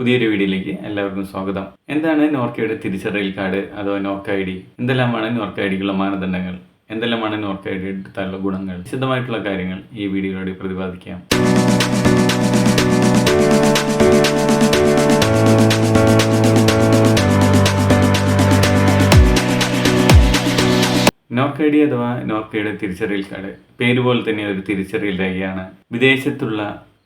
പുതിയൊരു വീഡിയോയിലേക്ക് എല്ലാവർക്കും സ്വാഗതം. എന്താണ് നോർക്കയുടെ തിരിച്ചറിയൽ കാർഡ് അതോ നോർക്ക ഐ ഡി? എന്തെല്ലാമാണ് നോർക്ക ഐ ഡിക്കുള്ള മാനദണ്ഡങ്ങൾ? എന്തെല്ലാമാണ് നോർക്ക ഐ ഡി എടുത്താലുള്ള ഗുണങ്ങൾ? വിശദമായിട്ടുള്ള കാര്യങ്ങൾ ഈ വീഡിയോയിലൂടെ പ്രതിപാദിക്കാം. നോർക്ക ഐ ഡി അഥവാ നോർക്കയുടെ തിരിച്ചറിയൽ കാർഡ് പേര് പോലെ തന്നെ ഒരു തിരിച്ചറിയൽ രേഖയാണ്. വിദേശത്തുള്ള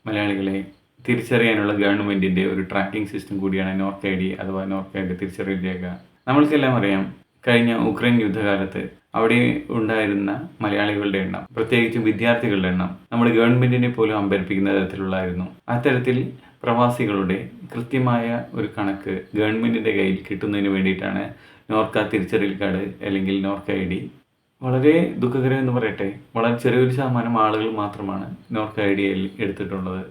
മലയാളികളെ തിരിച്ചറിയാനുള്ള ഗവൺമെന്റിന്റെ ഒരു ട്രാക്കിംഗ് സിസ്റ്റം കൂടിയാണ് നോർക്ക് ഐ ഡി അഥവാ നോർക്കയുടെ തിരിച്ചറിയൽ രേഖ നമ്മൾക്കെല്ലാം അറിയാം കഴിഞ്ഞ ഉക്രൈൻ യുദ്ധകാലത്ത് അവിടെ ഉണ്ടായിരുന്ന മലയാളികളുടെ എണ്ണം പ്രത്യേകിച്ചും വിദ്യാർത്ഥികളുടെ എണ്ണം നമ്മുടെ ഗവൺമെന്റിനെ പോലും അമ്പരപ്പിക്കുന്ന തരത്തിലുള്ളായിരുന്നു അത്തരത്തിൽ പ്രവാസികളുടെ കൃത്യമായ ഒരു കണക്ക് ഗവൺമെന്റിന്റെ കയ്യിൽ കിട്ടുന്നതിന് വേണ്ടിയിട്ടാണ് നോർക്ക തിരിച്ചറിയൽ കാർഡ് അല്ലെങ്കിൽ നോർക്ക ഐ ഡി. വളരെ ദുഃഖകരം എന്ന് പറയട്ടെ വളരെ ചെറിയൊരു ശതമാനം ആളുകൾ മാത്രമാണ് നോർക്ക ഐ ഡി എടുത്തിട്ടുള്ളത്.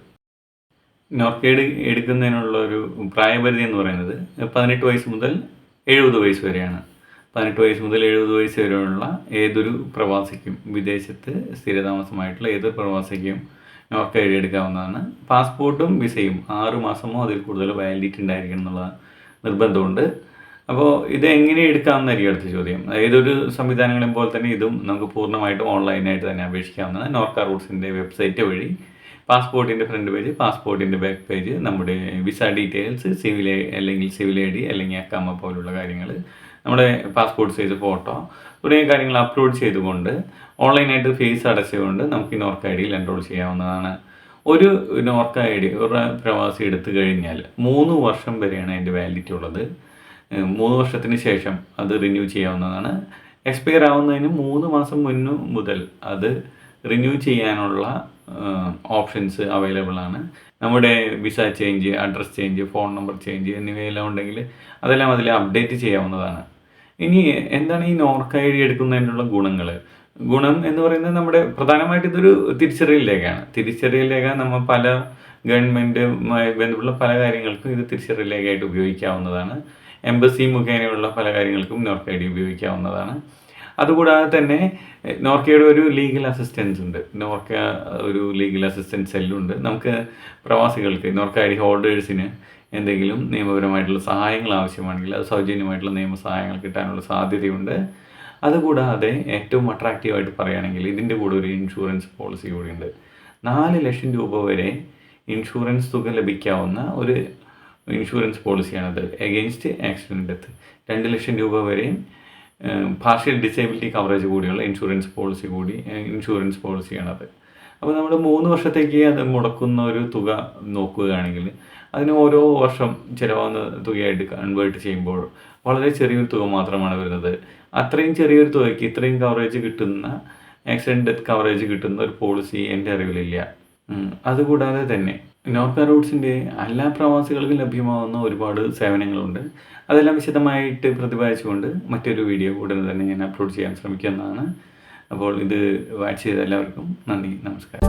നോർക്ക ഐ ഡി എടുക്കുന്നതിനുള്ള ഒരു പ്രായപരിധി എന്ന് പറയുന്നത് പതിനെട്ട് വയസ്സ് മുതൽ എഴുപത് വയസ്സ് വരെയാണ്. പതിനെട്ട് വയസ്സ് മുതൽ എഴുപത് വയസ്സ് വരെയുള്ള ഏതൊരു പ്രവാസിക്കും വിദേശത്ത് സ്ഥിരതാമസമായിട്ടുള്ള ഏതൊരു പ്രവാസിക്കും നോർക്ക എടുക്കാവുന്നതാണ്. പാസ്പോർട്ടും വിസയും ആറ് മാസമോ അതിൽ കൂടുതൽ വാലിഡിറ്റി ഉണ്ടായിരിക്കണം എന്നുള്ള നിർബന്ധമുണ്ട്. അപ്പോൾ ഇത് എങ്ങനെ എടുക്കാമെന്നായിരിക്കും അടുത്ത ചോദ്യം. ഏതൊരു സംവിധാനങ്ങളെയും പോലെ തന്നെ ഇതും നമുക്ക് പൂർണമായിട്ടും ഓൺലൈനായിട്ട് തന്നെ അപേക്ഷിക്കാവുന്നതാണ്. നോർക്ക റൂട്ട്സിന്റെ വെബ്സൈറ്റ് വഴി. പാസ്പോർട്ടിന്റെ ഫ്രണ്ട് പേജ് പാസ്പോർട്ടിന്റെ ബാക്ക് പേജ് നമ്മുടെ വിസ ഡീറ്റെയിൽസ് സിവിൽ അല്ലെങ്കിൽ സിവിൽ ഐ ഡി അല്ലെങ്കിൽ അക്കാമ പോലുള്ള കാര്യങ്ങൾ നമ്മുടെ പാസ്പോർട്ട് സൈസ് ഫോട്ടോ തുടങ്ങിയ കാര്യങ്ങൾ അപ്ലോഡ് ചെയ്തുകൊണ്ട് ഓൺലൈനായിട്ട് ഫീസ് അടച്ചുകൊണ്ട് നമുക്ക് ഈ നോർക്ക ഐ ഡിയിൽ എൻറോൾ ചെയ്യാവുന്നതാണ്. ഒരു നോർക്ക ഐ ഡി ഒരു പ്രവാസി എടുത്തു കഴിഞ്ഞാൽ മൂന്ന് വർഷം വരെയാണ് അതിന്റെ വാലിഡിറ്റി ഉള്ളത്. മൂന്ന് വർഷത്തിന് ശേഷം അത് റിന്യൂ ചെയ്യാവുന്നതാണ്. എക്സ്പയർ ആവുന്നതിന് മൂന്ന് മാസം മുന്നു മുതൽ അത് റിന്യൂ ചെയ്യാനുള്ള ഓപ്ഷൻസ് അവൈലബിൾ ആണ്. നമ്മുടെ visa change address change phone number change എന്നിവയെല്ലാം ഉണ്ടെങ്കിൽ അതെല്ലാം അതിൽ അപ്ഡേറ്റ് ചെയ്യാവുന്നതാണ്. ഇനി എന്താണ് ഈ നോർക്ക് ഐ ഡി എടുക്കുന്നതിനുള്ള ഗുണങ്ങൾ? ഗുണം എന്ന് പറയുന്നത് നമ്മുടെ പ്രധാനമായിട്ട് ഇതൊരു തിരിച്ചറിയൽ രേഖയാണ്. തിരിച്ചറിയൽ രേഖ നമ്മൾ പല ഗവൺമെന്റുമായി ബന്ധപ്പെട്ട പല കാര്യങ്ങൾക്കും ഇത് തിരിച്ചറിയൽ രേഖയായിട്ട് ഉപയോഗിക്കാവുന്നതാണ്. എംബസി മുഖേനയുള്ള പല കാര്യങ്ങൾക്കും നോർക്ക് ഐ ഡി ഉപയോഗിക്കാവുന്നതാണ്. അതുകൂടാതെ തന്നെ നോർക്കയുടെ ഒരു ലീഗൽ അസിസ്റ്റൻസ് ഉണ്ട്. നോർക്ക ഒരു ലീഗൽ അസിസ്റ്റൻസ് സെല്ലുണ്ട്. നമുക്ക് പ്രവാസികൾക്ക് നോർക്ക ഐ ഡി ഹോൾഡേഴ്സിന് എന്തെങ്കിലും നിയമപരമായിട്ടുള്ള സഹായങ്ങൾ ആവശ്യമാണെങ്കിൽ അത് സൗജന്യമായിട്ടുള്ള നിയമ സഹായങ്ങൾ കിട്ടാനുള്ള സാധ്യതയുണ്ട്. അതുകൂടാതെ ഏറ്റവും അട്രാക്റ്റീവായിട്ട് പറയുകയാണെങ്കിൽ ഇതിന്റെ കൂടെ ഒരു ഇൻഷുറൻസ് പോളിസി കൂടിയുണ്ട്. നാല് ലക്ഷം രൂപ വരെ ഇൻഷുറൻസ് തുക ലഭിക്കാവുന്ന ഒരു ഇൻഷുറൻസ് പോളിസിയാണത് എഗെയിൻസ്റ്റ് ആക്സിഡന്റ് ഡെത്ത് രണ്ട് ലക്ഷം രൂപ വരെയും പാർഷ്യൽ ഡിസേബിലിറ്റി കവറേജ് കൂടിയുള്ള ഇൻഷുറൻസ് പോളിസി കൂടി ഇൻഷുറൻസ് പോളിസിയാണത് അപ്പോൾ നമ്മൾ മൂന്ന് വർഷത്തേക്ക് അത് മുടക്കുന്ന ഒരു തുക നോക്കുകയാണെങ്കിൽ അതിന് ഓരോ വർഷം ചിലവാകുന്ന തുകയായിട്ട് കൺവേർട്ട് ചെയ്യുമ്പോൾ വളരെ ചെറിയൊരു തുക മാത്രമാണ് വരുന്നത്. അത്രയും ചെറിയൊരു തുകയ്ക്ക് ഇത്രയും കവറേജ് കിട്ടുന്ന ആക്സിഡന്റ് ഡെത്ത് കവറേജ് കിട്ടുന്ന ഒരു പോളിസി എന്റെ അറിവിലില്ല. അതുകൂടാതെ തന്നെ നോർക്ക റൂട്ട്സിന്റെ എല്ലാ പ്രവാസികൾക്കും ലഭ്യമാവുന്ന ഒരുപാട് സേവനങ്ങളുണ്ട്. അതെല്ലാം വിശദമായിട്ട് പ്രതിപാദിച്ചുകൊണ്ട് മറ്റൊരു വീഡിയോ ഉടനെ തന്നെ ഞാൻ അപ്ലോഡ് ചെയ്യാൻ ശ്രമിക്കുന്നതാണ്. അപ്പോൾ ഇത് വാച്ച് ചെയ്ത എല്ലാവർക്കും നന്ദി നമസ്കാരം.